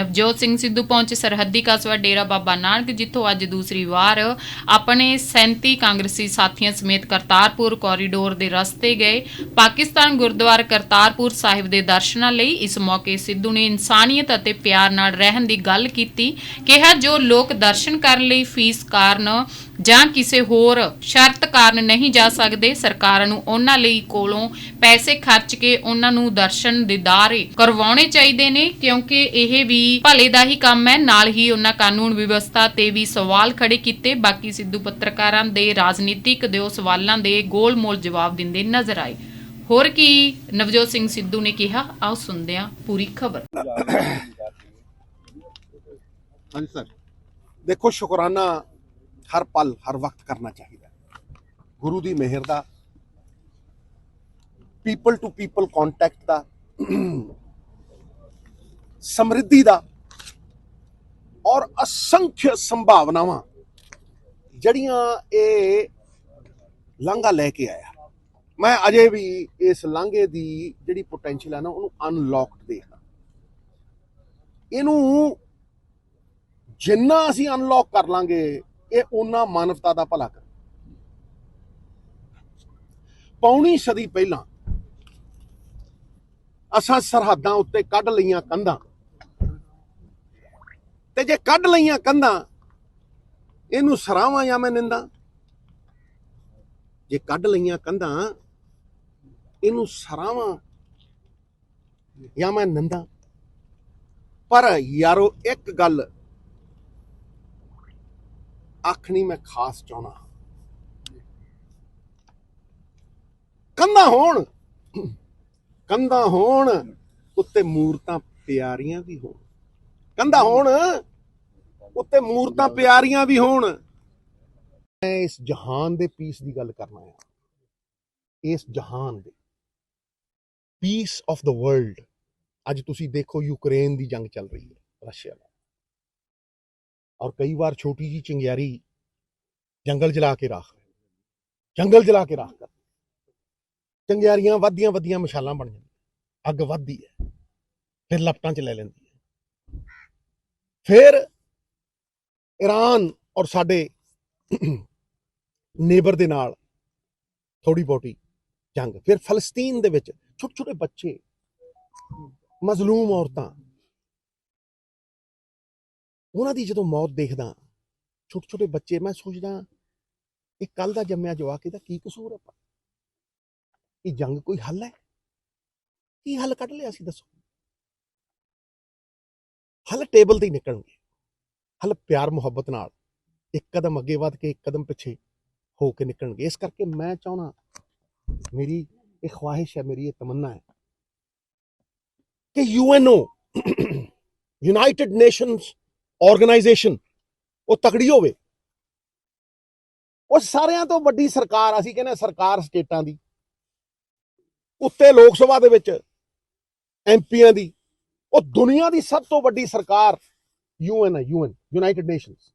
ਨਵਜੋਤ ਸਿੰਘ ਸਿੱਧੂ ਪਹੁੰਚੇ ਸਰਹੱਦੀ ਕਸਬਾ ਡੇਰਾ ਬਾਬਾ ਨਾਨਕ, ਜਿੱਥੋਂ ਅੱਜ ਦੂਸਰੀ ਵਾਰ ਆਪਣੇ 37 ਕਾਂਗਰਸੀ ਸਾਥੀਆਂ ਸਮੇਤ ਕਰਤਾਰਪੁਰ ਕੋਰੀਡੋਰ ਦੇ ਰਸਤੇ ਗਏ। ਪਾਕਿਸਤਾਨ ਗੁਰਦੁਆਰਾ ਕਰਤਾਰਪੁਰ ਸਾਹਿਬ ਦੇ ਦਰਸ਼ਨਾਂ ਲਈ ਇਸ ਮੌਕੇ ਸਿੱਧੂ ਨੇ ਇਨਸਾਨੀਅਤ ਅਤੇ ਪਿਆਰ ਨਾਲ ਰਹਿਣ ਦੀ ਗੱਲ ਕੀਤੀ। ਕਿਹਾ ਜੋ ਲੋਕ ਦਰਸ਼ਨ ਕਰਨ ਲਈ ਫੀਸ ਕਾਰਨ ਜਾਂ ਕਿਸੇ ਹੋਰ ਸ਼ਰਤ ਕਾਰਨ ਨਹੀਂ ਜਾ ਸਕਦੇ, ਸਰਕਾਰਾਂ ਨੂੰ ਉਹਨਾਂ ਲਈ ਕੋਲੋਂ ਪੈਸੇ ਖਰਚ ਕੇ ਉਹਨਾਂ ਨੂੰ ਦਰਸ਼ਨ ਦਿਦਾਰੇ ਕਰਵਾਉਣੇ ਚਾਹੀਦੇ ਨੇ, ਕਿਉਂਕਿ ਇਹ ਵੀ ਭਲੇ ਦਾ ਹੀ ਕੰਮ ਹੈ। ਨਾਲ ਹੀ ਉਹਨਾਂ ਕਾਨੂੰਨ ਵਿਵਸਥਾ ਤੇ ਵੀ ਸਵਾਲ ਖੜੇ ਕੀਤੇ। ਬਾਕੀ ਸਿੱਧੂ ਪੱਤਰਕਾਰਾਂ ਦੇ ਰਾਜਨੀਤਿਕ ਦਿਓ ਸਵਾਲਾਂ ਦੇ ਗੋਲ-ਮੋਲ ਜਵਾਬ ਦਿੰਦੇ ਨਜ਼ਰ ਆਏ। ਹੋਰ ਕੀ ਨਵਜੋਤ ਸਿੰਘ ਸਿੱਧੂ ਨੇ ਕਿਹਾ? ਆਓ ਸੁਣਦੇ ਹਾਂ ਪੂਰੀ ਖਬਰ। ਹਾਂਜੀ ਸਰ। ਦੇਖੋ, ਸ਼ੁਕਰਾਨਾ ਹਰ ਪਲ, ਹਰ ਵਕਤ ਕਰਨਾ ਚਾਹੀਦਾ। ਗੁਰੂ ਦੀ ਮਿਹਰ ਦਾ ਪੀਪਲ ਟੂ ਪੀਪਲ ਕੰਟੈਕਟ ਦਾ, ਸਮਰਿੱਧੀ ਦਾ ਔਰ ਅਸੰਖਿਆ ਸੰਭਾਵਨਾਵਾਂ ਜਿਹੜੀਆਂ ਇਹ ਲਾਂਘਾ ਲੈ ਕੇ ਆਇਆ। ਮੈਂ ਅਜੇ ਵੀ ਇਸ ਲਾਂਘੇ ਦੀ ਜਿਹੜੀ ਪੋਟੈਂਸ਼ੀਅਲ ਹੈ ਨਾ, ਉਹਨੂੰ ਅਨਲੌਕਡ ਦੇਖਦਾ। ਇਹਨੂੰ ਜਿੰਨਾ ਅਸੀਂ ਅਨਲੌਕ ਕਰ ਲਾਂਗੇ ਇਹ ਉਹਨਾਂ ਮਾਨਵਤਾ ਦਾ ਭਲਾ ਕਰ। ਪੌਣੀ ਸਦੀ ਪਹਿਲਾਂ ਅਸਾਂ ਸਰਹੱਦਾਂ ਉੱਤੇ ਕੱਢ ਲਈਆਂ ਕੰਧਾਂ। ਤੇ ਜੇ ਕੱਢ ਲਈਆਂ ਕੰਧਾਂ, ਇਹਨੂੰ ਸਰਾਵਾਂ ਜਾਂ ਮੈਂ ਨਿੰਦਾ? ਜੇ ਕੱਢ ਲਈਆਂ ਕੰਧਾਂ, ਇਹਨੂੰ ਸਰਾਵਾਂ ਜਾਂ ਮੈਂ ਨਿੰਦਾ? ਪਰ ਯਾਰੋ, ਇੱਕ ਗੱਲ ਆਖਣੀ ਮੈਂ ਖਾਸ ਚਾਹਣਾ ਕੰਧਾਂ ਹੋਣ। ਕੰਧਾਂ ਹੋਣ, ਉੱਤੇ ਮੂਰਤਾਂ ਪਿਆਰੀਆਂ ਵੀ ਹੋਣ। ਕੰਧਾਂ ਹੋਣ, ਉੱਤੇ ਮੂਰਤਾਂ ਪਿਆਰੀਆਂ ਵੀ ਹੋਣ। ਮੈਂ ਇਸ ਜਹਾਨ ਦੇ ਪੀਸ ਦੀ ਗੱਲ ਕਰਨਾ ਆ ਇਸ ਜਹਾਨ ਦੇ ਪੀਸ ਆਫ ਦਾ ਵਰਲਡ ਅੱਜ ਤੁਸੀਂ ਦੇਖੋ ਯੂਕਰੇਨ ਦੀ ਜੰਗ ਚੱਲ ਰਹੀ ਹੈ, ਰਸ਼ੀਆ ਨਾਲ। ਔਰ ਕਈ ਵਾਰ ਛੋਟੀ ਜੀ ਚਿੰਗਿਆਰੀ ਜੰਗਲ ਜਲਾ ਕੇ ਰਾਖ ਜੰਗਲ ਜਲਾ ਕੇ ਰਾਖ ਕਰ ਚੰਗਿਆਰੀਆਂ ਵੱਧਦੀਆਂ ਵੱਧਦੀਆਂ ਮਸ਼ਾਲਾਂ ਬਣ ਜਾਂਦੀਆਂ ਅੱਗ ਵੱਧਦੀ ਹੈ। ਫਿਰ ਲਪਟਾਂ 'ਚ ਲੈ ਲੈਂਦੀ ਹੈ। ਫਿਰ ਈਰਾਨ ਔਰ ਸਾਡੇ ਨੇਬਰ ਦੇ ਨਾਲ ਥੋੜੀ ਬਹੁਤੀ ਜੰਗ। ਫਿਰ ਫਲਸਤੀਨ ਦੇ ਵਿੱਚ ਛੋਟੇ ਛੋਟੇ ਬੱਚੇ, ਮਜ਼ਲੂਮ ਔਰਤਾਂ ਉਹਨਾਂ ਦੀ ਜਦੋਂ ਮੌਤ ਦੇਖਦਾ ਛੋਟੇ ਛੋਟੇ ਬੱਚੇ, ਮੈਂ ਸੋਚਦਾ, ਇਹ ਕੱਲ ਦਾ ਜੰਮਿਆ ਜਵਾਕ, ਇਹਦਾ ਕੀ ਕਸੂਰ ਹੈ ਇਹ ਜੰਗ ਕੋਈ ਹੱਲ ਹੈ? ਕੀ ਹੱਲ ਕੱਢ ਲਿਆ ਸੀ, ਦੱਸੋ? ਹੱਲ ਟੇਬਲ ਤੇ ਹੀ ਨਿਕਲਣਗੇ। ਹੱਲ ਪਿਆਰ, ਮੁਹੱਬਤ ਨਾਲ। ਇੱਕ ਕਦਮ ਅੱਗੇ ਵੱਧ ਕੇ, ਇੱਕ ਕਦਮ ਪਿੱਛੇ ਹੋ ਕੇ ਨਿਕਲਣਗੇ। ਇਸ ਕਰਕੇ ਮੈਂ ਚਾਹਣਾ ਮੇਰੀ ਇਹ ਖਵਾਹਿਸ਼ ਹੈ, ਮੇਰੀ ਇਹ ਤਮੰਨਾ ਹੈ ਕਿ ਯੂਐਨਓ ਯੂਨਾਈਟਿਡ ਨੇਸ਼ਨਸ ਆਰਗੇਨਾਈਜੇਸ਼ਨ ਉਹ ਤਕੜੀ ਹੋਵੇ। ਉਹ ਸਾਰਿਆਂ ਤੋਂ ਵੱਡੀ ਸਰਕਾਰ, ਅਸੀਂ ਕਹਿੰਦੇ ਸਰਕਾਰ ਸਟੇਟਾਂ ਦੀ। ਉੱਤੇ ਲੋਕ ਸਭਾ ਦੇ ਵਿੱਚ ਐਮਪੀਆਂ ਦੀ, ਉਹ ਦੁਨੀਆ ਦੀ ਸਭ ਤੋਂ ਵੱਡੀ ਸਰਕਾਰ ਯੂਐਨ ਹੈ ਯੂਐਨ ਯੂਨਾਈਟਿਡ ਨੇਸ਼ਨਸ।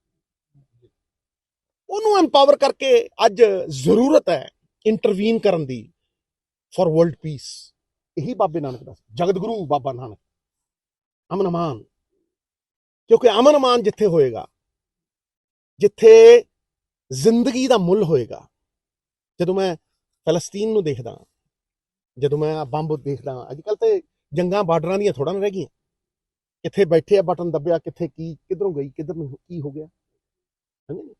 ਉਹਨੂੰ ਐਮਪਾਵਰ ਕਰਕੇ ਅੱਜ ਜ਼ਰੂਰਤ ਹੈ ਇੰਟਰਵੀਨ ਕਰਨ ਦੀ ਫॉर ਵਰਲਡ ਪੀਸ ਇਹੀ ਬਾਬੇ ਨਾਨਕ ਦਾ ਜਗਤ ਗੁਰੂ ਬਾਬਾ ਨਾਨਕ, ਅਮਨ ਅਮਾਨ ਕਿਉਂਕਿ ਅਮਨ ਮਾਨ ਜਿੱਥੇ ਹੋਏਗਾ, ਜਿੱਥੇ ਜ਼ਿੰਦਗੀ ਦਾ ਮੁੱਲ ਹੋਏਗਾ, ਜਦੋਂ ਮੈਂ ਫਲਸਤੀਨ ਨੂੰ ਦੇਖਦਾ ਜਦੋਂ ਮੈਂ ਆਹ ਬੰਬ ਦੇਖਦਾ ਅੱਜ ਕੱਲ ਤੇ ਜੰਗਾਂ ਬਾਰਡਰਾਂ ਦੀਆਂ ਥੋੜਾ ਨਾ ਰਹਿ ਗਈਆਂ। ਕਿੱਥੇ ਬੈਠੇ ਆ ਬਟਨ ਦੱਬਿਆ, ਕਿੱਥੇ ਕੀ, ਕਿੱਧਰੋਂ ਗਈ, ਕਿੱਧਰ ਨੂੰ ਕੀ ਹੋ ਗਿਆ ਸਮਝੇ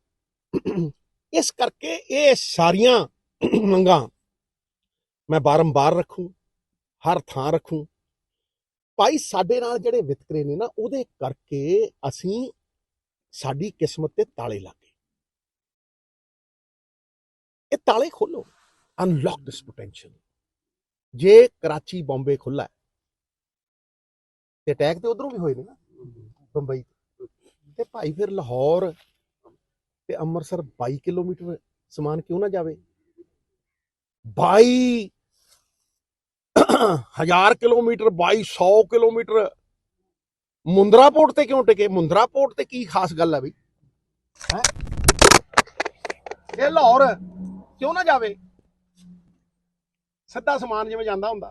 ਇਸ ਕਰਕੇ ਇਹ ਸਾਰੀਆਂ ਮੰਗਾਂ ਮੈਂ ਬਾਰੰਬਾਰ ਰੱਖੂੰ, ਹਰ ਥਾਂ ਰੱਖੂੰ ਭਾਈ ਸਾਡੇ ਨਾਲ ਜਿਹੜੇ ਵਿਤਕਰੇ ਨੇ ਨਾ, ਉਹਦੇ ਕਰਕੇ ਅਸੀਂ ਸਾਡੀ ਕਿਸਮਤ ਤੇ ਤਾਲੇ ਲੱਗ। ਗਏ ਇਹ ਤਾਲੇ ਖੋਲੋ। ਅਨਲੌਕ ਦਿਸ ਪੋਟੈਂਸ਼ੀਅਲ ਜੇ ਕਰਾਚੀ, ਬੰਬੇ ਖੁੱਲਾ ਤੇ ਅਟੈਕ ਤੇ ਉਧਰੋਂ ਵੀ ਹੋਏ ਨੇ ਨਾ, ਬੰਬਈ ਤੋਂ। ਤੇ ਭਾਈ ਫਿਰ ਲਾਹੌਰ ਤੇ ਅੰਮ੍ਰਿਤਸਰ 22 ਕਿਲੋਮੀਟਰ ਸਮਾਨ ਕਿਉਂ ਨਾ ਜਾਵੇ? 22 ਹਜ਼ਾਰ ਕਿਲੋਮੀਟਰ 2200 ਕਿਲੋਮੀਟਰ। ਮੁੰਦਰਾ ਪੋਰਟ ਤੇ ਕਿਉਂ ਟਿਕੇ? ਮੁੰਦਰਾ ਪੋਰਟ ਤੇ ਕੀ ਖਾਸ ਗੱਲ ਹੈ ਬਈ? ਹੈ? ਇਹ ਲਾਹੌਰ ਕਿਉਂ ਨਾ ਜਾਵੇ? ਸਿੱਧਾ ਸਮਾਨ ਜਿਵੇਂ ਜਾਂਦਾ ਹੁੰਦਾ।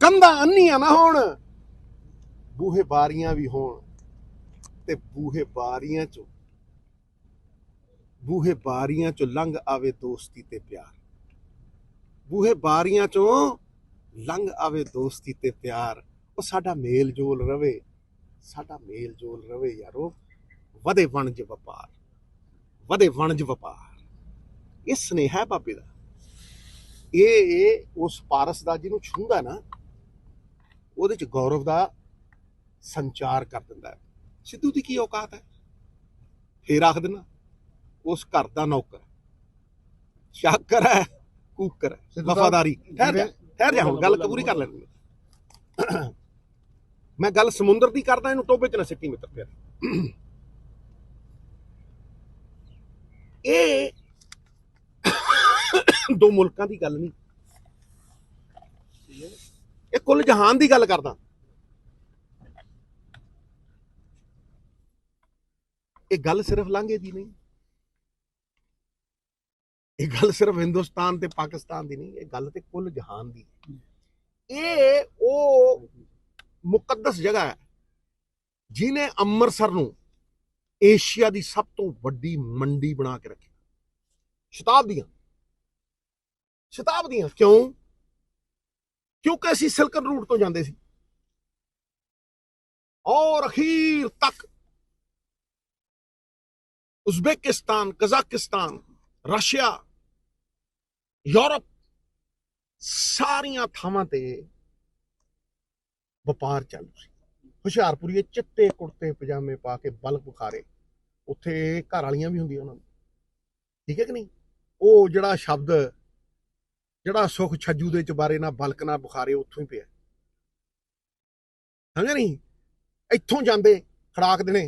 ਕੰਧਾਂ ਅੰਨੀਆਂ ਨਾ ਹੋਣ। ਬੂਹੇ ਬਾਰੀਆਂ ਵੀ ਹੋਣ ਤੇ ਬੂਹੇ ਬਾਰੀਆਂ ਚੋਂ ਬੂਹੇ ਬਾਰੀਆਂ ਚੋਂ ਲੰਘ ਆਵੇ ਦੋਸਤੀ ਤੇ ਪਿਆਰ। ਬੂਹੇ ਬਾਰੀਆਂ ਚੋਂ ਲੰਘ ਆਵੇ ਦੋਸਤੀ ਤੇ ਪਿਆਰ ਉਹ ਸਾਡਾ ਮੇਲ ਜੋਲ ਰਵੇ। ਸਾਡਾ ਮੇਲ ਜੋਲ ਰਵੇ ਯਾਰੋ ਵਧੇ ਵਣਜ ਵਪਾਰ ਵਧੇ ਵਣਜ ਵਪਾਰ। ਇਹ ਸਨੇਹਾ ਹੈ ਬਾਬੇ ਦਾ। ਇਹ ਉਸ ਪਾਰਸ ਦਾ ਜਿਹਨੂੰ ਛੂੰਦਾ ਨਾ ਉਹਦੇ ਚ ਗੌਰਵ ਦਾ ਸੰਚਾਰ ਕਰ ਦਿੰਦਾ ਸਿੱਧੂ ਦੀ ਕੀ ਔਕਾਤ ਹੈ? ਫੇਰ ਆਖ ਦੇਣਾ ਉਸ ਘਰ ਦਾ ਨੌਕਰ। ਸ਼ਾਕਰ ਹੈ ਕੂਕਰ ਹੈ ਵਫਾਦਾਰੀ। ਠਹਿਰ ਠਹਿਰ ਜਾ ਹੁਣ ਗੱਲ ਪੂਰੀ ਕਰ ਲੈਣੀ ਮੈਂ ਗੱਲ ਸਮੁੰਦਰ ਦੀ ਕਰਦਾ ਇਹਨੂੰ ਟੋਬੇ ਚ ਨਾ ਸਿੱਟੀ ਮਿੱਤਰ ਫਿਰ ਇਹ ਦੋ ਮੁਲਕਾਂ ਦੀ ਗੱਲ ਨਹੀਂ। ਇਹ ਕੁੱਲ ਜਹਾਨ ਦੀ ਗੱਲ ਕਰਦਾ। ਇਹ ਗੱਲ ਸਿਰਫ ਲਾਂਘੇ ਦੀ ਨਹੀਂ। ਇਹ ਗੱਲ ਸਿਰਫ ਹਿੰਦੁਸਤਾਨ ਤੇ ਪਾਕਿਸਤਾਨ ਦੀ ਨਹੀਂ, ਇਹ ਗੱਲ ਤੇ ਕੁੱਲ ਜਹਾਨ ਦੀ ਹੈ। ਇਹ ਉਹ ਮੁਕੱਦਸ ਜਗ੍ਹਾ ਹੈ ਜਿਨੇ ਅੰਮ੍ਰਿਤਸਰ ਨੂੰ ਏਸ਼ੀਆ ਦੀ ਸਭ ਤੋਂ ਵੱਡੀ ਮੰਡੀ ਬਣਾ ਕੇ ਰੱਖੀ। ਸ਼ਤਾਬਦੀਆਂ ਸ਼ਤਾਬਦੀਆਂ ਕਿਉਂ? ਕਿਉਂਕਿ ਅਸੀਂ ਸਿਲਕਨ ਰੂਟ ਤੋਂ ਜਾਂਦੇ ਸੀ। ਔਰ ਅਖੀਰ ਤੱਕ ਉਜ਼ਬੇਕਿਸਤਾਨ, ਕਜ਼ਾਕਿਸਤਾਨ, ਰਸ਼ੀਆ ਯੂਰਪ ਸਾਰੀਆਂ ਥਾਵਾਂ ਤੇ ਵਪਾਰ ਚੱਲੂ ਸੀ ਹੁਸ਼ਿਆਰਪੁਰੀਏ ਚਿੱਟੇ ਕੁੜਤੇ, ਪਜਾਮੇ ਪਾ ਕੇ ਬਲਕ ਬੁਖਾਰੇ ਉੱਥੇ ਘਰ ਵਾਲੀਆਂ ਵੀ ਹੁੰਦੀਆਂ ਉਹਨਾਂ ਨੂੰ ਠੀਕ ਹੈ ਕਿ ਨਹੀਂ? ਉਹ ਜਿਹੜਾ ਸ਼ਬਦ, ਜਿਹੜਾ ਸੁਖ ਛੱਜੂ ਦੇ ਚਬਾਰੇ ਨਾਲ ਬਲਕ ਨਾਲ ਬੁਖਾਰੇ, ਉੱਥੋਂ ਹੀ ਪਿਆ। ਸਮਝਿਆ ਨਹੀਂ? ਇੱਥੋਂ ਜਾਂਦੇ ਖੜਾਕ ਦੇਣੇ।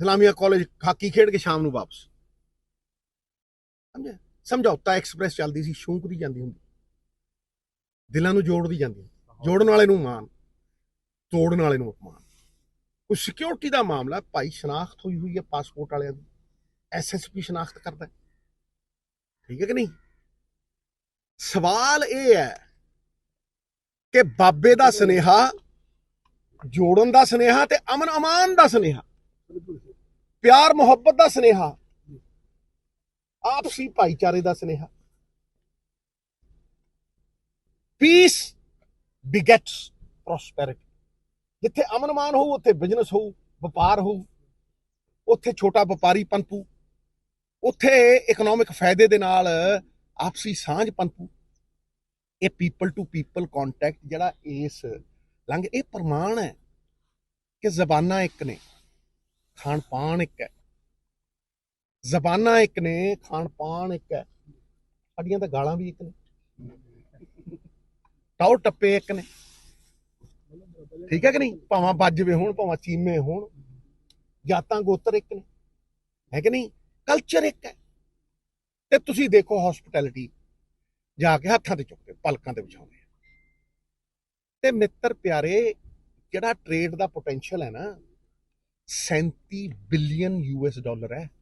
ਇਸਲਾਮੀਆ ਕਾਲਜ ਹਾਕੀ ਖੇਡ ਕੇ ਸ਼ਾਮ ਨੂੰ ਵਾਪਸ। ਸਮਝਿਆ? ਸਮਝੌਤਾ ਐਕਸਪ੍ਰੈਸ ਚੱਲਦੀ ਸੀ ਸ਼ੌਂਕਦੀ ਜਾਂਦੀ ਹੁੰਦੀ। ਦਿਲਾਂ ਨੂੰ ਜੋੜਦੀ ਜਾਂਦੀ ਜੋੜਨ ਵਾਲੇ ਨੂੰ ਮਾਨ ਤੋੜਨ ਵਾਲੇ ਨੂੰ ਅਪਮਾਨ। ਕੋਈ ਸਿਕਿਉਰਿਟੀ ਦਾ ਮਾਮਲਾ, ਭਾਈ ਸ਼ਨਾਖਤ ਹੋਈ ਹੋਈ ਹੈ ਪਾਸਪੋਰਟ ਵਾਲਿਆਂ ਦੀ। ਐਸਐਸਪੀ ਸ਼ਨਾਖਤ ਕਰਦਾ ਠੀਕ ਹੈ ਕਿ ਨਹੀਂ? ਸਵਾਲ ਇਹ ਹੈ ਕਿ ਬਾਬੇ ਦਾ ਸਨੇਹਾ, ਜੋੜਨ ਦਾ ਸਨੇਹਾ ਤੇ ਅਮਨ ਅਮਾਨ ਦਾ ਸਨੇਹਾ, ਪਿਆਰ ਮੁਹੱਬਤ ਦਾ ਸਨੇਹਾ ਆਪਸੀ ਭਾਈਚਾਰੇ ਦਾ ਸਨੇਹਾ। ਪੀਸ ਬਿਗੇਟਸ ਪ੍ਰੋਸਪੈਰਿਟੀ ਜਿੱਥੇ ਅਮਨ ਹੋਊ, ਉੱਥੇ ਬਿਜ਼ਨਸ ਹੋਊ, ਵਪਾਰ ਹੋਊ, ਉੱਥੇ ਛੋਟਾ ਵਪਾਰੀ ਪਨਪੂ, ਉੱਥੇ ਇਕਨੋਮਿਕ ਫਾਇਦੇ ਦੇ ਨਾਲ ਆਪਸੀ ਸਾਂਝ ਪਨਪੂ। ਇਹ ਪੀਪਲ ਟੂ ਪੀਪਲ ਕੰਟੈਕਟ ਜਿਹੜਾ ਇਸ ਲੰਘ, ਇਹ ਪ੍ਰਮਾਣ ਹੈ ਕਿ ਜ਼ਬਾਨਾਂ ਇੱਕ ਨੇ ਖਾਣ ਪਾਣ ਇੱਕ ਹੈ। ਜ਼ਬਾਨਾਂ ਇੱਕ ਨੇ, ਖਾਣ ਪਾਣ ਇੱਕ ਹੈ। ਸਾਡੀਆਂ ਤਾਂ ਗਾਲਾਂ ਵੀ ਇੱਕ ਨੇ। ਟਾਉ ਟੱਪੇ ਇੱਕ ਨੇ। ਠੀਕ ਹੈ ਕਿ ਨਹੀਂ? ਭਾਵਾਂ ਬਾਜਵੇ ਹੋਣ, ਭਾਵਾਂ ਚੀਮੇ ਹੋਣ। ਜਾਤਾਂ ਗੋਤਰ ਇੱਕ ਨੇ। ਹੈ ਕਿ ਨਹੀਂ? ਕਲਚਰ ਇੱਕ ਹੈ। ਤੇ ਤੁਸੀਂ ਦੇਖੋ ਹਸਪਿਟੈਲਿਟੀ ਜਾ ਕੇ ਹੱਥਾਂ ਤੇ ਚੁੱਕਦੇ ਪਲਕਾਂ ਤੇ ਵਿਛਾਉਂਦੇ ਆ ਤੇ ਮਿੱਤਰ ਪਿਆਰੇ, ਜਿਹੜਾ ਟ੍ਰੇਡ ਦਾ ਪੋਟੈਂਸ਼ੀਅਲ ਹੈ ਨਾ 37 ਬਿਲੀਅਨ ਯੂਐਸ ਡਾਲਰ ਹੈ।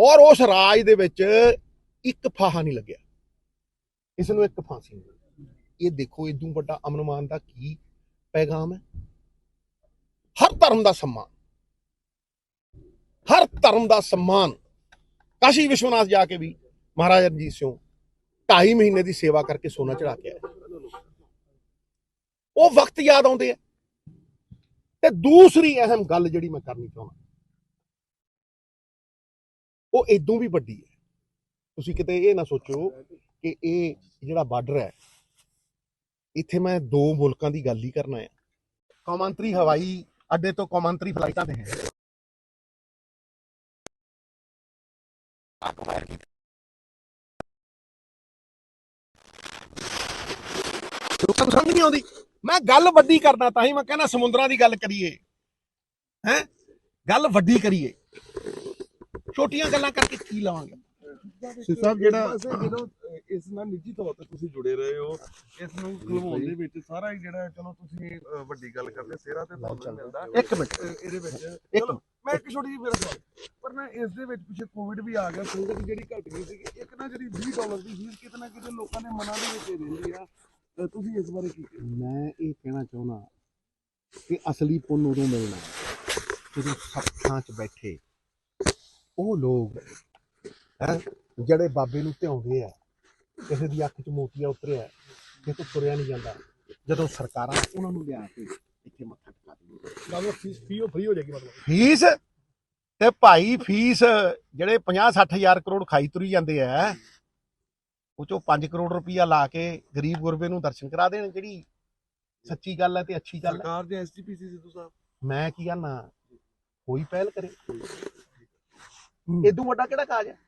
ਔਰ ਉਸ ਰਾਜ ਦੇ ਵਿੱਚ ਇੱਕ ਫਾਹਾ ਨਹੀਂ ਲੱਗਿਆ। ਇਸ ਨੂੰ ਇੱਕ ਫਾਂਸੀ ਨਹੀਂ ਇਹ ਦੇਖੋ ਇਦੋਂ ਵੱਡਾ ਅਮਨਮਾਨ ਦਾ ਕੀ ਪੈਗਾਮ ਹੈ? ਹਰ ਧਰਮ ਦਾ ਸਨਮਾਨ। ਹਰ ਧਰਮ ਦਾ ਸਨਮਾਨ। ਕਾਸ਼ੀ ਵਿਸ਼ਵਨਾਥ ਜਾ ਕੇ ਵੀ ਮਹਾਰਾਜਾ ਰਣਜੀਤ ਸਿੰਘ ਢਾਈ ਮਹੀਨੇ ਦੀ ਸੇਵਾ ਕਰਕੇ ਸੋਨਾ ਚੜਾ ਕੇ ਆਏ। ਉਹ ਵਕਤ ਯਾਦ ਆਉਂਦੇ ਆ। ਤੇ ਦੂਸਰੀ ਅਹਿਮ ਗੱਲ ਜਿਹੜੀ ਮੈਂ ਕਰਨੀ ਚਾਹੁੰਦਾ ਉਹ ਇਦੋਂ ਵੀ ਵੱਡੀ ਹੈ। ਤੁਸੀਂ ਕਿਤੇ ਇਹ ਨਾ ਸੋਚੋ ਕਿ ਇਹ ਜਿਹੜਾ ਬਾਰਡਰ ਹੈ, ਇੱਥੇ ਮੈਂ ਦੋ ਮੁਲਕਾਂ ਦੀ ਗੱਲ ਹੀ ਕਰਨਾ ਹੈ ਕੌਮਾਂਤਰੀ ਹਵਾਈ ਅੱਡੇ ਤੋਂ ਕੌਮਾਂਤਰੀ ਫਲਾਈਟਾਂ ਤੇ ਹੈ। ਲੋਕਾਂ ਨੂੰ ਸਮਝ ਨਹੀਂ ਆਉਂਦੀ? ਮੈਂ ਗੱਲ ਵੱਡੀ ਕਰਦਾ ਤਾਂ ਹੀ ਮੈਂ ਕਹਿੰਦਾ ਸਮੁੰਦਰਾਂ ਦੀ ਗੱਲ ਕਰੀਏ। ਹੈ? ਗੱਲ ਵੱਡੀ ਕਰੀਏ। ਛੋਟੀਆਂ ਗੱਲਾਂ ਕਰਕੇ ਕੀ ਲਾਵਾਂਗੇ? ਸੀ ਸਾਹਿਬ ਜਿਹੜਾ ਜਦੋਂ ਇਸ ਨਾਲ ਨਿੱਜੀ ਤੌਰ ਤੇ ਤੁਸੀਂ ਜੁੜੇ ਰਹੇ ਹੋ ਇਸ ਨੂੰ ਖਲਵਾਉਣ ਦੇ ਵਿੱਚ ਸਾਰਾ ਹੀ ਜਿਹੜਾ ਚਲੋ ਤੁਸੀਂ ਵੱਡੀ ਗੱਲ ਕਰਦੇ ਸਿਹਰਾ ਤੇ ਤੁਹਾਨੂੰ ਮਿਲਦਾ। ਇੱਕ ਮਿੰਟ। ਇਹਦੇ ਵਿੱਚ ਇੱਕ ਚਲੋ ਮੈਂ ਇੱਕ ਛੋਟੀ ਜਿਹੀ ਮੇਰਾ ਸਵਾਲ ਪਰ ਨਾ ਇਸ ਦੇ ਵਿੱਚ ਪਿੱਛੇ ਕੋਵਿਡ ਵੀ ਆ ਗਿਆ ਸੰਗਤ ਜਿਹੜੀ ਘਟ ਗਈ ਸੀ ਇੱਕ ਨਾ ਜਿਹੜੀ 20 ਡਾਲਰ ਦੀ ਫੀਸ ਕਿਤੇ ਨਾ ਕਿਤੇ ਲੋਕਾਂ ਦੇ ਮਨਾਂ ਦੇ ਵਿੱਚ ਰਹਿੰਦੀ ਆ। ਤੁਸੀਂ ਇਸ ਬਾਰੇ ਕੀ ਮੈਂ ਇਹ ਕਹਿਣਾ ਚਾਹੁੰਦਾ ਕਿ ਅਸਲੀ ਪੁੰਨ ਉਦੋਂ ਮਿਲਣਾ ਜਦੋਂ ਸੱਥਾਂ 'ਚ ਬੈਠੇ ਉਹ ਲੋਕ ਹੈ ਜਿਹੜੇ ਬਾਬੇ ਨੂੰ ਧਿਆਉਂਦੇ ਆ ਕਿਸੇ ਦੀ ਅੱਖ 'ਚ ਮੋਤੀਆ ਉਤਰਿਆ ਕਿਸੇ ਤੋਂ ਤੁਰਿਆ ਨਹੀਂ ਜਾਂਦਾ ਜਦੋਂ ਸਰਕਾਰਾਂ ਉਹਨਾਂ ਨੂੰ ਲਿਆ ਕੇ ਇੱਥੇ ਮੱਥਾ ਟਿਕਾ ਦਿੰਦੀਆਂ। ਮਤਲਬ ਫੀਸ ਫੀ ਫ੍ਰੀ ਹੋ ਜਾਏਗੀ ਮਤਲਬ। ਫੀਸ? ਤੇ ਭਾਈ ਫੀਸ ਜਿਹੜੇ 50 60 ਹਜ਼ਾਰ ਕਰੋੜ ਖਾਈ ਤੁਰੀ ਜਾਂਦੇ ਆ ਉਹ ਚੋਂ 5 ਕਰੋੜ ਰੁਪਈਆ ਲਾ ਕੇ ਗਰੀਬ ਗੁਰਬੇ ਨੂੰ ਦਰਸ਼ਨ ਕਰਾ ਦੇਣ ਜਿਹੜੀ ਸੱਚੀ ਗੱਲ ਹੈ ਤੇ ਅੱਛੀ ਗੱਲ ਹੈ। ਸਰਕਾਰ ਦੇ ਐਸਜੀਪੀਸੀ ਸਿੱਧੂ ਸਾਹਿਬ। ਮੈਂ ਕੀ ਕਹਿਣਾ ਕੋਈ ਪਹਿਲ ਕਰੇ। ਇਦੋਂ ਵੱਡਾ ਕਿਹੜਾ ਕਾਜ ਹੈ?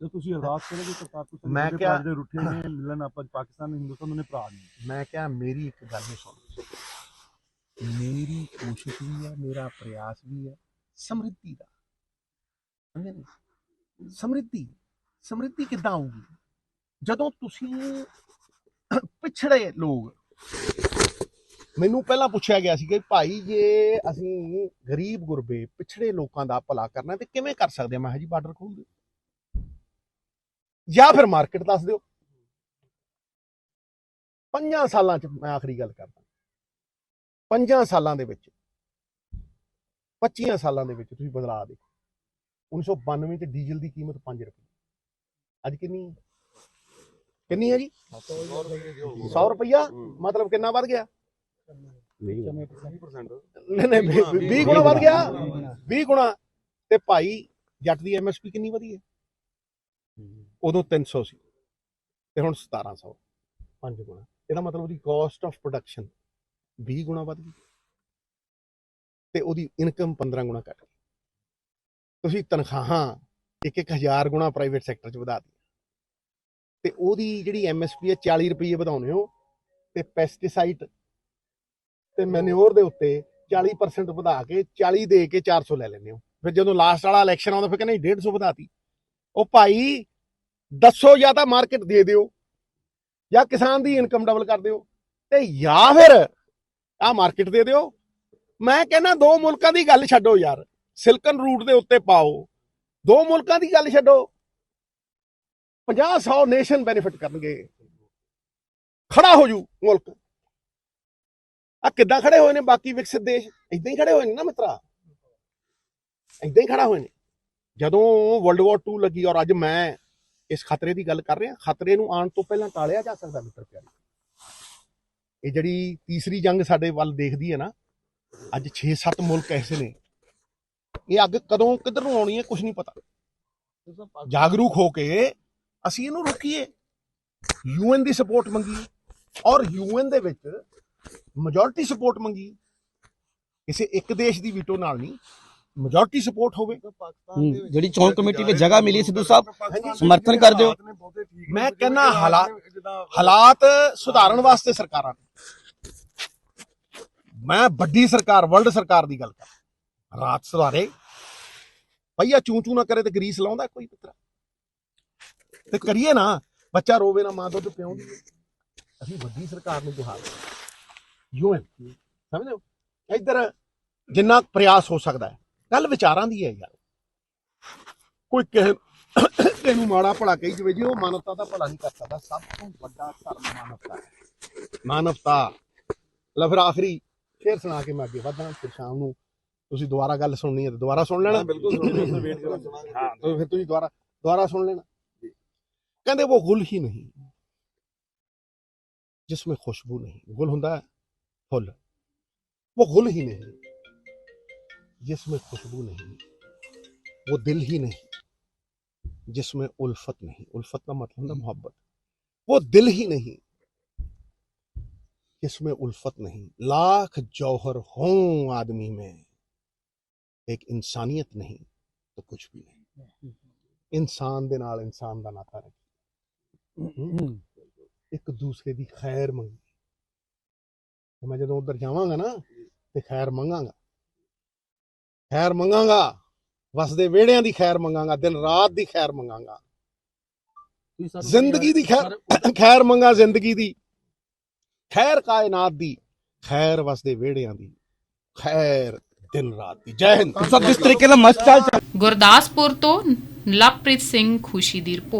ਜੇ ਤੁਸੀਂ ਅਰਦਾਸ ਕਰੋਗੇ ਕਰਤਾਰਪੁਰ ਸਾਹਿਬ ਮੈਂ ਦੇ ਕਿਹਾ- ਦੇ ਰੁੱਠੇ ਨੇ ਮਿਲਣ ਆਪਾਂ ਪਾਕਿਸਤਾਨ ਹਿੰਦੁਸਤਾਨ ਦੋਨੇ ਭਰਾ ਨੇ। ਮੈਂ ਕਿਹਾ ਮੇਰੀ ਇੱਕ ਗੱਲ ਨੂੰ ਸੁਣ ਮੇਰੀ ਕੋਸ਼ਿਸ਼ ਵੀ ਹੈ ਮੇਰਾ ਪ੍ਰਯਾਸ ਵੀ ਹੈ ਸਮਰਿੱਧੀ ਦਾ। ਸਮਝੇ ਨੀ? ਸਮਰਿੱਧੀ ਸਮਰਿੱਧੀ ਕਿੱਦਾਂ ਆਊਗੀ ਜਦੋਂ ਤੁਸੀਂ ਪਿਛੜੇ ਲੋਕ ਮੈਨੂੰ ਪਹਿਲਾਂ ਪੁੱਛਿਆ ਗਿਆ ਸੀ ਕਿ ਭਾਈ ਜੇ ਅਸੀਂ ਗਰੀਬ ਗੁਰਬੇ, ਪਿਛੜੇ ਲੋਕਾਂ ਦਾ ਭਲਾ ਕਰਨਾ ਤੇ ਕਿਵੇਂ ਕਰ ਸਕਦੇ ਮੈਂ ਕਿਹਾ ਜੀ, ਬਾਰਡਰ ਖੋਲ ਦਿਓ। ਜਾਂ ਫਿਰ ਮਾਰਕੀਟ ਦੱਸ ਦਿਓ। ਪੰਜਾਂ ਸਾਲਾਂ ਚ ਮੈਂ ਆਖਰੀ ਗੱਲ ਕਰਦਾ। ਪੰਜਾਂ ਸਾਲਾਂ ਦੇ ਵਿੱਚ 25 ਸਾਲਾਂ ਦੇ ਵਿੱਚ ਤੁਸੀਂ ਬਦਲਾਅ ਦੇਖੋ। 1992 ਚ ਡੀਜ਼ਲ ਦੀ ਕੀਮਤ 5 ਰੁਪਏ। ਅੱਜ ਕਿੰਨੀ ਕਿੰਨੀ ਹੈ ਜੀ? 100 ਰੁਪਇਆ ਮਤਲਬ ਕਿੰਨਾ ਵੱਧ ਗਿਆ? ਨਹੀਂ ਨਹੀਂ 20 ਗੁਣਾ। ਵੱਧ ਗਿਆ। 20 ਗੁਣਾ। ਤੇ ਭਾਈ ਜੱਟ ਦੀ ਐਮਐਸਪੀ ਕਿੰਨੀ ਵਧੀ ਹੈ? ਉਦੋਂ 300 ਸੀ ਤੇ ਹੁਣ 1700 ਪੰਜ ਗੁਣਾ। ਇਹਦਾ ਮਤਲਬ ਉਹਦੀ ਕਾਸਟ ਆਫ ਪ੍ਰੋਡਕਸ਼ਨ 20 ਗੁਣਾ ਵੱਧ ਗਈ। ਤੇ ਉਹਦੀ ਇਨਕਮ 15 ਗੁਣਾ ਘਟ ਗਈ। ਤੁਸੀਂ ਤਨਖਾਹਾਂ ਇੱਕ ਇੱਕ ਹਜ਼ਾਰ ਗੁਣਾ ਪ੍ਰਾਈਵੇਟ ਸੈਕਟਰ 'ਚ ਵਧਾ ਦਿੱਤੀ ਤੇ ਉਹਦੀ ਜਿਹੜੀ ਐਮਐਸਪੀ ਹੈ 40 ਰੁਪਏ ਵਧਾਉਣੇ ਹੋ। ਤੇ ਪੈਸਟੀਸਾਈਡ ਤੇ ਮੈਨਿਓਰ ਦੇ ਉੱਤੇ 40% ਵਧਾ ਕੇ 40 ਦੇ ਕੇ 400 ਲੈ ਲੈਂਦੇ ਹੋ। ਫਿਰ ਜਦੋਂ ਲਾਸਟ ਵਾਲਾ ਇਲੈਕਸ਼ਨ ਆਉਂਦਾ, ਫਿਰ ਕਹਿੰਦੇ 150 ਵਧਾਤੀ। ਉਹ ਭਾਈ ਦੱਸੋ ਜਾਂ ਤਾਂ ਮਾਰਕੀਟ ਦੇ ਦਿਓ, ਜਾਂ ਕਿਸਾਨ ਦੀ ਇਨਕਮ ਡਬਲ ਕਰ ਦਿਓ, ਤੇ ਜਾਂ ਫਿਰ ਆ ਮਾਰਕੀਟ ਦੇ ਦਿਓ। ਮੈਂ ਕਹਿੰਦਾ ਦੋ ਮੁਲਕਾਂ ਦੀ ਗੱਲ ਛੱਡੋ ਯਾਰ, ਸਿਲਕਨ ਰੂਟ ਦੇ ਉੱਤੇ ਪਾਓ, ਦੋ ਮੁਲਕਾਂ ਦੀ ਗੱਲ ਛੱਡੋ। 50 100 ਨੇਸ਼ਨ ਬੈਨੀਫਿਟ ਕਰਨਗੇ। ਖੜਾ ਹੋ ਜੂ ਮੁਲਕ। ਆ ਕਿੱਦਾਂ ਖੜੇ ਹੋਏ ਨੇ ਬਾਕੀ ਵਿਕਸਿਤ ਦੇਸ਼? ਇਦਾਂ ਹੀ ਖੜੇ ਹੋਏ ਨੇ ਨਾ ਮਿੱਤਰਾ। ਇਦਾਂ ਹੀ ਖੜਾ ਹੋਏ ਨੇ। ਜਦੋਂ ਵਰਲਡ ਵਾਰ 2 ਲੱਗੀ ਔਰ ਅੱਜ ਮੈਂ ਇਸ ਖਤਰੇ ਦੀ ਗੱਲ ਕਰ ਰਿਹਾ, ਖਤਰੇ ਨੂੰ ਆਉਣ ਤੋਂ ਪਹਿਲਾਂ ਟਾਲਿਆ ਜਾ ਸਕਦਾ ਮਿੱਤਰ ਪਿਆਰੇ। ਇਹ ਜਿਹੜੀ ਤੀਸਰੀ ਜੰਗ ਸਾਡੇ ਵੱਲ ਦੇਖਦੀ ਹੈ ਨਾ, ਅੱਜ 6-7 ਮੁਲਕ ਐਸੇ ਨੇ। ਇਹ ਅੱਗ ਕਦੋਂ, ਕਿੱਧਰ ਨੂੰ ਆਉਣੀ ਹੈ ਕੁਝ ਨਹੀਂ ਪਤਾ। ਜਾਗਰੂਕ ਹੋ ਕੇ ਅਸੀਂ ਇਹਨੂੰ ਰੋਕੀਏ। ਯੂਐਨ ਦੀ ਸਪੋਰਟ ਮੰਗੀਏ। ਔਰ ਯੂਐਨ ਦੇ ਵਿੱਚ ਮੈਜੋਰਟੀ ਸਪੋਰਟ ਮੰਗੀ। ਕਿਸੇ ਇੱਕ ਦੇਸ਼ ਦੀ ਵੀਟੋ ਨਾਲ ਨਹੀਂ। ਮੈਜੋਰਟੀ ਸਪੋਰਟ ਹੋਵੇ। ਜਿਹੜੀ ਚੋਣ ਕਮੇਟੀ ਵਿੱਚ ਜਗ੍ਹਾ ਮਿਲੀ ਸਿੱਧੂ ਸਾਹਿਬ, ਸਮਰਥਨ ਕਰ ਦਿਓ। ਹਾਲਾਤ ਨੇ ਬਹੁਤੇ ਠੀਕ ਨੇ, ਮੈਂ ਕਹਿੰਦਾ ਹਾਲਾਤ- ਹਾਲਾਤ ਸੁਧਾਰਨ ਵਾਸਤੇ ਸਰਕਾਰਾਂ। ਮੈਂ ਵੱਡੀ ਸਰਕਾਰ ਵਰਲਡ ਸਰਕਾਰ ਦੀ ਗੱਲ ਕਰ ਰਾਤ ਸੁਧਾਰੇ ਭਈਆ ਚੂੰ ਚੂੰ ਨਾ ਕਰੇ ਤੇ ਗਰੀਸ ਲਾਉਂਦਾ ਕੋਈ ਪੁੱਤਰਾ। ਤੇ ਕਰੀਏ ਨਾ ਬੱਚਾ ਰੋਵੇ ਨਾ ਮਾਂ ਦੁੱਧ ਪਿਆਉਂਦੀ ਹੈ। ਅਸੀਂ ਵੱਡੀ ਸਰਕਾਰ ਨੂੰ ਗੁਹਾਰ ਯੂਐਨ ਸਮਝਦੇ ਹੋ? ਇੱਧਰ ਜਿੰਨਾ ਪ੍ਰਯਾਸ ਹੋ ਸਕਦਾ ਹੈ। ਗੱਲ ਵਿਚਾਰਾਂ ਦੀ ਹੈ ਯਾਰ। ਕੋਈ ਕਿਸੇ ਕਿਸੇ ਨੂੰ ਮਾੜਾ ਭਲਾ ਕਹੀ ਜਵੇ ਜੀ ਉਹ ਮਾਨਵਤਾ ਦਾ ਭਲਾ ਨਹੀਂ ਕਰ ਸਕਦਾ। ਸਭ ਤੋਂ ਵੱਡਾ ਧਰਮ ਮਾਨਵਤਾ ਹੈ। ਮਾਨਵਤਾ। ਲੈ ਆਖਰੀ ਫੇਰ ਸੁਣਾ ਕੇ ਮੈਂ ਅੱਗੇ ਵਧਾਂ ਫਿਰ ਸ਼ਾਮ ਨੂੰ ਤੁਸੀਂ ਦੁਬਾਰਾ ਗੱਲ ਸੁਣਨੀ ਹੈ ਤੇ ਦੁਬਾਰਾ ਸੁਣ ਲੈਣਾ। ਬਿਲਕੁਲ ਸੁਣਨੀ ਹੈ ਵੇਟ ਕਰਾਂ ਸੁਣਾਂਗੇ ਹਾਂ ਤਾਂ ਫਿਰ ਤੁਸੀਂ ਦੁਬਾਰਾ ਦੁਬਾਰਾ ਸੁਣ ਲੈਣਾ। ਕਹਿੰਦੇ ਉਹ ਗੁਲ ਹੀ ਨਹੀਂ। ਜਿਸ ਵਿੱਚ ਖੁਸ਼ਬੂ ਨਹੀਂ। ਗੁਲ ਹੁੰਦਾ ਹੈ ਫੁੱਲ वो गुल ही नहीं जिसमें खुशबू नहीं वो दिल ही नहीं जिसमें उल्फत नहीं उल्फत का मतलब होता है मोहब्बत वो दिल ही नहीं जिसमें उल्फत नहीं लाख जौहर हों आदमी में एक इंसानियत नहीं तो कुछ भी नहीं ਇਨਸਾਨ ਦੇ ਨਾਲ ਇਨਸਾਨ ਦਾ ਨਾਤਾ ਰੱਖੀ ਇੱਕ ਦੂਸਰੇ ਦੀ ਖੈਰ ਮੰਗੀ ਤੇ ਮੈਂ ਜਦੋਂ ਉਧਰ ਜਾਵਾਂਗਾ ਨਾ ਤੇ ਖੈਰ ਮੰਗਾਂਗਾ। ਖੈਰ ਮੰਗਾਂਗਾ। ਵਸਦੇ ਵਿਹੜਿਆਂ ਦੀ ਖੈਰ ਮੰਗਾਂਗਾ ਦਿਨ ਰਾਤ ਦੀ ਖੈਰ ਮੰਗਾਂਗਾ। ਜ਼ਿੰਦਗੀ ਦੀ ਖੈਰ ਖੈਰ ਮੰਗਾ ਜ਼ਿੰਦਗੀ ਦੀ। ਖੈਰ ਕਾਇਨਾਤ ਦੀ ਖੈਰ ਵਸਦੇ ਵਿਹੜਿਆਂ ਦੀ। ਖੈਰ ਦਿਨ ਰਾਤ ਦੀ। ਜੈ ਹਿੰਦ। ਸਭ ਜਿਸ ਤਰੀਕੇ ਦਾ ਮਸਤ ਚਾਲ ਚੱਲ ਗੁਰਦਾਸਪੁਰ ਤੋਂ ਲਵਪ੍ਰੀਤ ਸਿੰਘ ਖੁਸ਼ੀ ਦੀ ਰਿਪੋਰਟ।